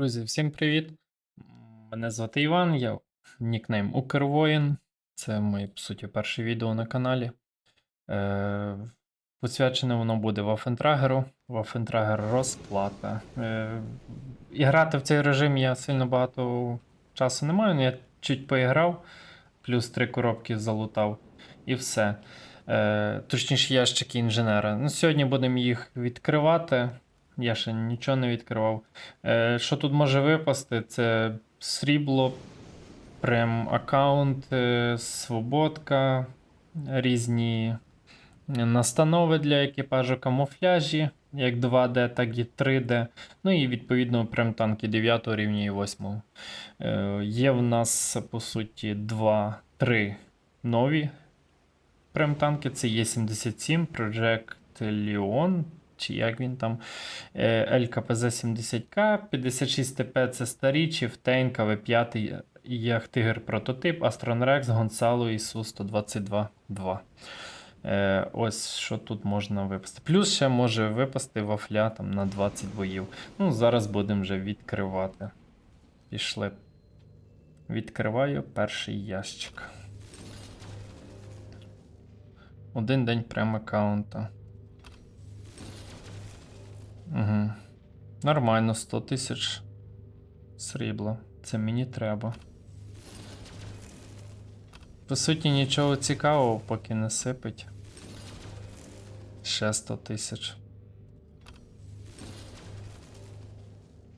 Друзі, всім привіт! Мене звати Іван, я нікнейм Укрвоїн. Це моє, по суті, перше відео на каналі. Е, посвячене воно буде Вафентрагеру. Вафентрагер розплата. Е, і грати в цей режим я сильно багато часу не маю, але я чуть поіграв, плюс три коробки залутав і все. Е, точніше, ящики інженера. Ну, сьогодні будемо їх відкривати. Я ще нічого не відкривав. Е, що тут може випасти? Це срібло, прем аккаунт, е, свободка, різні настанови для екіпажу, камуфляжі, як 2D, так і 3D. Ну і відповідно прем танки 9 рівня і 8. Е, є в нас, по суті, 2-3 нові прем танки. Це є 77 Project Leon. Чи як він там Е, ЛКПЗ 70К, 56 ТП це старі, Чифтейн, КВ5, Яхтигер прототип, Астрон Рекс, Гонсало і Су-122-2. Е, ось що тут можна випасти. Плюс ще може випасти вафля там, на 20 боїв. Ну, зараз будемо вже відкривати. Пішли. Відкриваю перший ящик. Один день прем аккаунта. Нормально, 100 тисяч срібла. Це мені треба. По суті, нічого цікавого, поки не сипить. Ще 100 тисяч.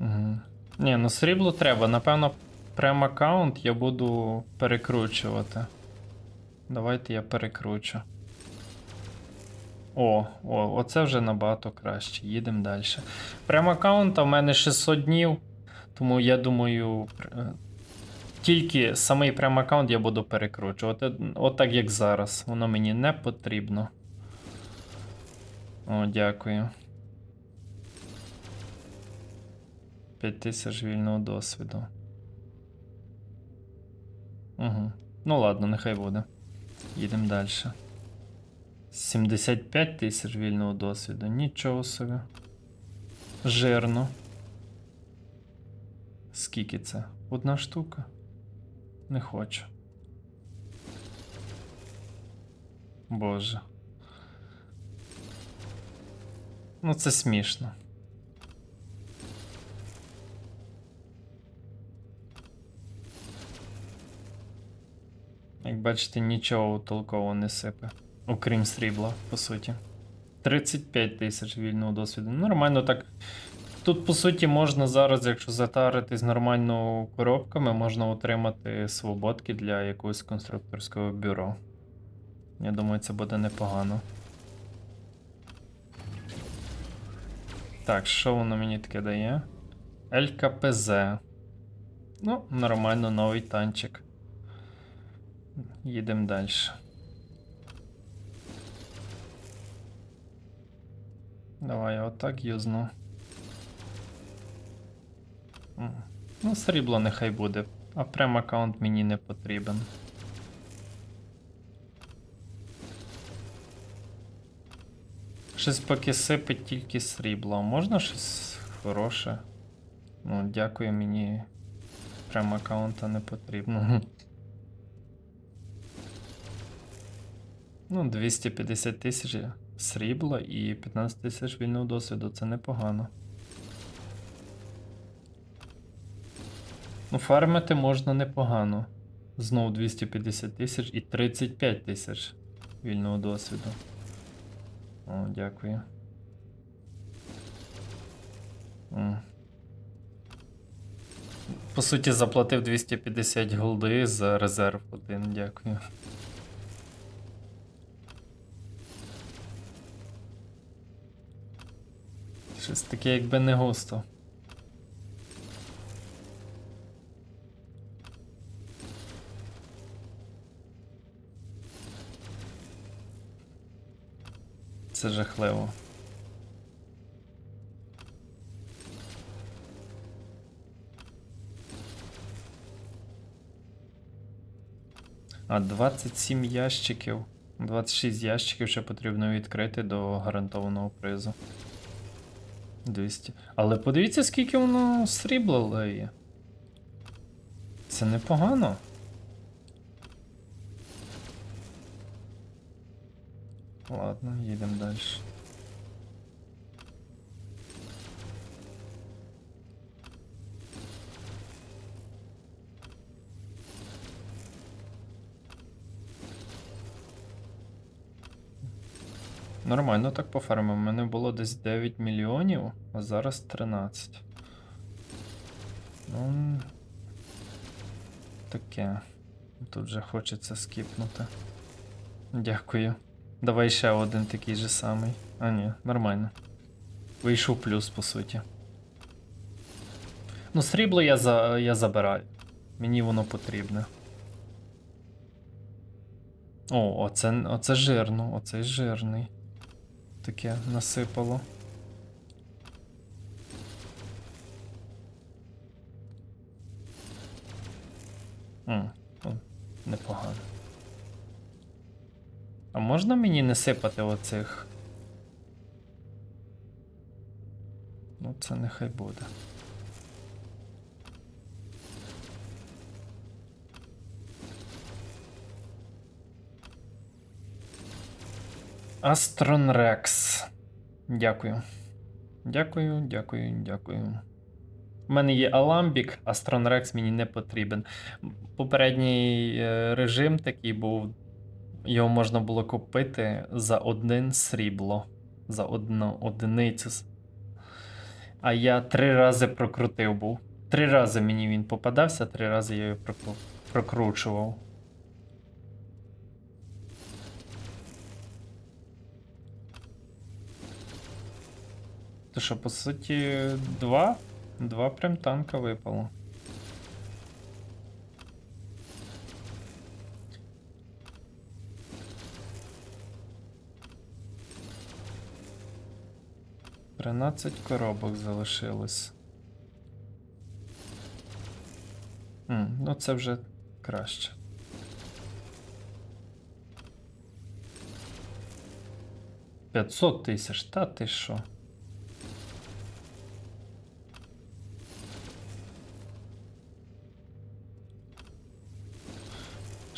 Угу. Ні, ну срібло треба. Напевно, прем аккаунт я буду перекручувати. Давайте я перекручу. О, о, оце вже набагато краще. Їдемо далі. Прем аккаунта в мене 600 днів, тому я думаю, тільки самий прем аккаунт я буду перекручувати. От так як зараз. Воно мені не потрібно. О, дякую. 5000 вільного досвіду. Угу. Ну ладно, нехай буде. Їдемо далі. 75 тисяч вільного досвіду. Нічого собі. Жирно. Скільки це? Одна штука? Не хочу. Боже. Ну, це смішно. Як бачите, нічого толково не сипе. Окрім срібла, по суті. 35 тисяч вільного досвіду. Нормально так. Тут, по суті, можна зараз, якщо затаритись нормально коробками, можна отримати свободки для якогось конструкторського бюро. Я думаю, це буде непогано. Так, що воно мені таке дає? ЛКПЗ. Ну, нормально, новий танчик. Їдемо далі. Давай отак юзну. Ну, срібло нехай буде, а прем аккаунт мені не потрібен. Щось поки сипить тільки срібло. Можна щось хороше? Ну, дякую, мені прем аккаунта не потрібно. Ну, 250 тисяч срібла і 15 тисяч вільного досвіду. Це непогано. Ну, фармити можна непогано. Знову 250 тисяч і 35 тисяч вільного досвіду. О, дякую. По суті, заплатив 250 голди за резерв один, дякую. Щось таке, якби не густо. Це жахливо. А 27 ящиків. 26 ящиків ще потрібно відкрити до гарантованого призу. 200. Але подивіться, скільки воно срібла леє. Це непогано. Ладно, їдемо далі. Нормально так пофармив. У мене було десь 9 мільйонів, а зараз 13. Ну. Таке. Тут вже хочеться скіпнути. Дякую. Давай ще один такий же самий. А ні, нормально. Вийшов плюс, по суті. Ну, срібло я, за... я забираю. Мені воно потрібне. О, оце, оце жирно, оцей жирний. Таке насипало. М, о, непогано. А можна мені не сипати оцих? Ну, це нехай буде. Астронрекс. Дякую. Дякую, дякую, дякую. У мене є Аламбік, Астронрекс мені не потрібен. Попередній е, режим такий був. Його можна було купити за один срібло. За одну одиницю. А я три рази прокрутив був. Три рази мені він попадався, три рази я його прокручував. То що, по суті, два? Два прям танка випало. Тринадцять коробок залишилось. М, ну це вже краще. П'ятсот тисяч, та ти що?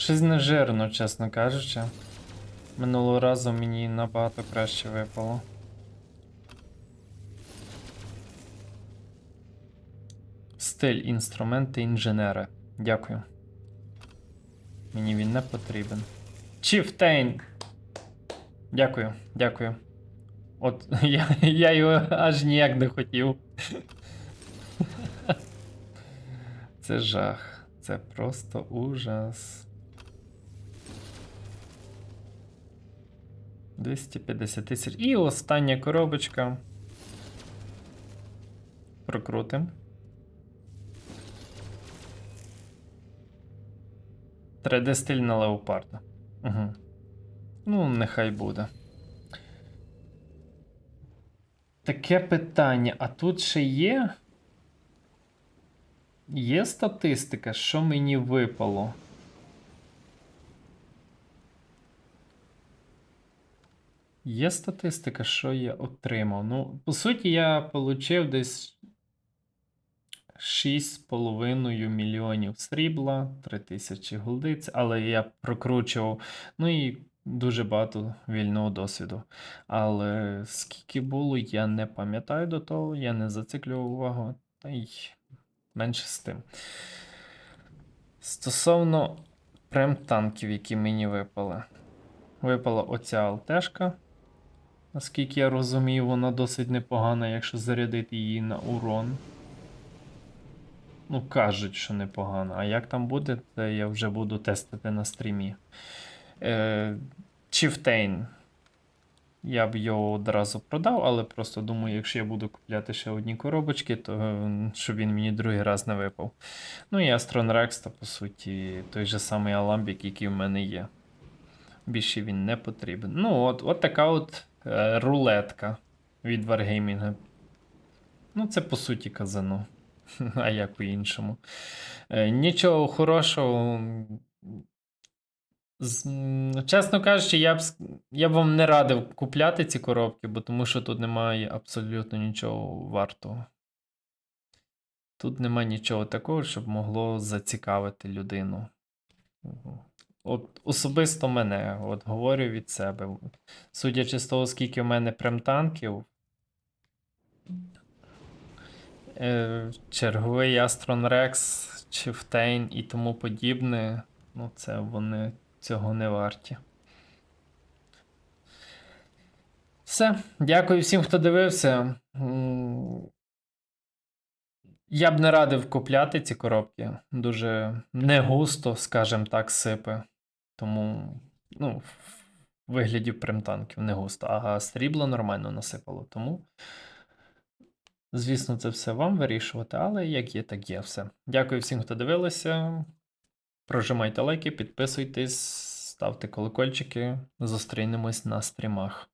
Щось не жирно, чесно кажучи. Минулого разу мені набагато краще випало. Стиль, інструменти, інженери. Дякую. Мені він не потрібен. Чіфтейн. Дякую, дякую. От я, я його аж ніяк не хотів. Це жах. Це просто ужас. 250 тисяч. І остання коробочка. Прокрутим. 3D стиль леопарда. Угу. Ну, нехай буде. Таке питання. А тут ще є. Є статистика, що мені випало? Є статистика, що я отримав. Ну, по суті, я отримав десь 6,5 мільйонів срібла, 3000 голдиць, але я прокручував. Ну і дуже багато вільного досвіду. Але скільки було, я не пам'ятаю до того, я не зациклював увагу, та й менше з тим. Стосовно прем-танків, які мені випали. Випала оця алтешка. Наскільки я розумію, вона досить непогана, якщо зарядити її на урон. Ну, кажуть, що непогано. А як там буде, це я вже буду тестити на стрімі. Е, Chieftain. Я б його одразу продав, але просто думаю, якщо я буду купляти ще одні коробочки, то е, щоб він мені другий раз не випав. Ну і Astron Rex, то по суті, той же самий Alambic, який в мене є. Більше він не потрібен. Ну, от, от така от рулетка від Wargaming. Ну, це по суті казано. А як по-іншому. Е, нічого хорошого. м, Чесно кажучи, я б, я б вам не радив купляти ці коробки, бо тому що тут немає абсолютно нічого вартого. Тут немає нічого такого, щоб могло зацікавити людину. От особисто мене, от говорю від себе. Судячи з того, скільки в мене прем-танків, е, черговий Aston Rex, Chieftain і тому подібне, ну це вони цього не варті. Все. Дякую всім, хто дивився. Я б не радив купляти ці коробки. Дуже не густо, скажімо так, сипе. Тому, ну, в вигляді примтанків не густо. а срібло нормально насипало. Тому, звісно, це все вам вирішувати, але як є, так є все. Дякую всім, хто дивилися. Прожимайте лайки, підписуйтесь, ставте колокольчики. Зустрінемось на стрімах.